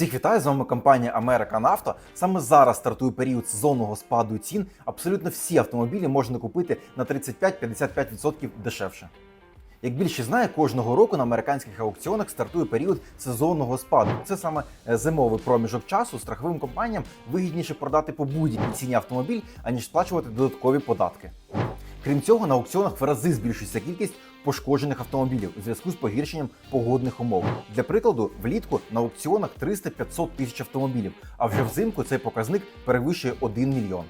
Всіх вітаю з вами компанія American Auto. Саме зараз стартує період сезонного спаду цін. Абсолютно всі автомобілі можна купити на 35-55% дешевше. Як більше знає, кожного року на американських аукціонах стартує період сезонного спаду. Це саме е, зимовий проміжок часу. Страховим компаніям вигідніше продати по будь-якій ціні автомобіль, аніж сплачувати додаткові податки. Крім цього, на аукціонах в рази збільшується кількість пошкоджених автомобілів у зв'язку з погіршенням погодних умов. Для прикладу, влітку на аукціонах 300-500 тисяч автомобілів, а вже взимку цей показник перевищує 1 мільйон.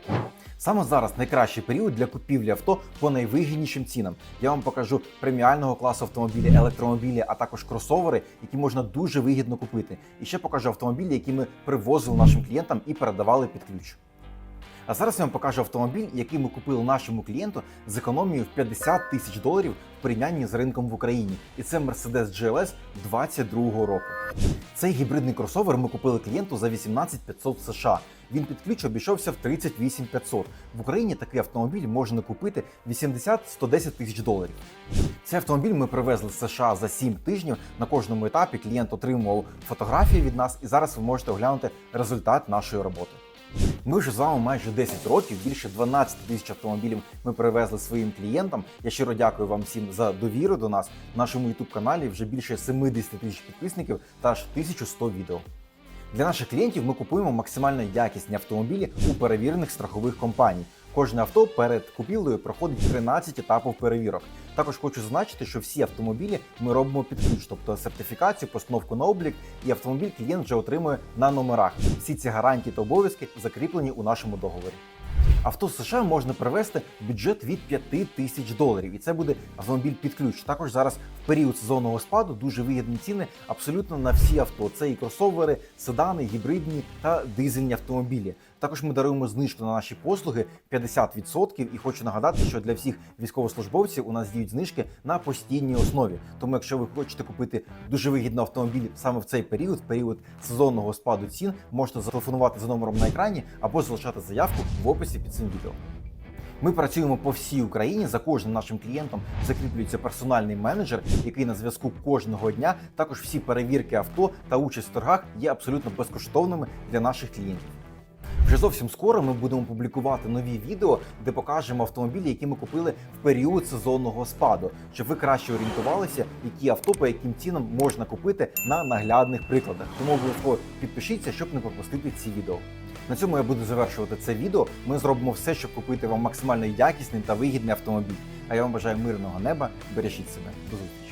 Саме зараз найкращий період для купівлі авто по найвигіднішим цінам. Я вам покажу преміального класу автомобілі, електромобілі, а також кросовери, які можна дуже вигідно купити. І ще покажу автомобілі, які ми привозили нашим клієнтам і передавали під ключ. А зараз я вам покажу автомобіль, який ми купили нашому клієнту з економією в 50 тисяч доларів в порівнянні з ринком в Україні. І це Mercedes GLS 22 року. Цей гібридний кросовер ми купили клієнту за 18 500 США. Він під ключ обійшовся в 38 500. В Україні такий автомобіль можна купити 80-110 тисяч доларів. Цей автомобіль ми привезли з США за 7 тижнів. На кожному етапі клієнт отримував фотографії від нас, і зараз ви можете оглянути результат нашої роботи. Ми вже з вами майже 10 років, більше 12 тисяч автомобілів ми привезли своїм клієнтам. Я щиро дякую вам всім за довіру до нас. В нашому youtube каналі вже більше 70 тисяч підписників та аж 1100 відео. Для наших клієнтів ми купуємо максимально якісні автомобілі у перевірених страхових компаній. Кожне авто перед купівлею проходить 13 етапів перевірок. Також хочу зазначити, що всі автомобілі ми робимо під ключ, тобто сертифікацію, постановку на облік, і автомобіль клієнт вже отримує на номерах. Всі ці гарантії та обов'язки закріплені у нашому договорі. Авто з США можна привезти в бюджет від 5 тисяч доларів, і це буде автомобіль під ключ. Також зараз в період сезонного спаду дуже вигідні ціни абсолютно на всі авто. Це і кросовери, седани, гібридні та дизельні автомобілі. Також ми даруємо знижку на наші послуги 50%. І хочу нагадати, що для всіх військовослужбовців у нас діють знижки на постійній основі. Тому, якщо ви хочете купити дуже вигідний автомобіль саме в цей період, в період сезонного спаду цін, можете зателефонувати за номером на екрані або залишати заявку в описі цим відео. Ми працюємо по всій Україні. За кожним нашим клієнтом закріплюється персональний менеджер, який на зв'язку кожного дня. Також всі перевірки авто та участь в торгах є абсолютно безкоштовними для наших клієнтів. Вже зовсім скоро ми будемо публікувати нові відео, де покажемо автомобілі, які ми купили в період сезонного спаду, щоб ви краще орієнтувалися, які авто по яким цінам можна купити на наглядних прикладах. Тому обов'язково підпишіться, щоб не пропустити ці відео. На цьому я буду завершувати це відео. Ми зробимо все, щоб купити вам максимально якісний та вигідний автомобіль. А я вам бажаю мирного неба. Бережіть себе. До зустрічі.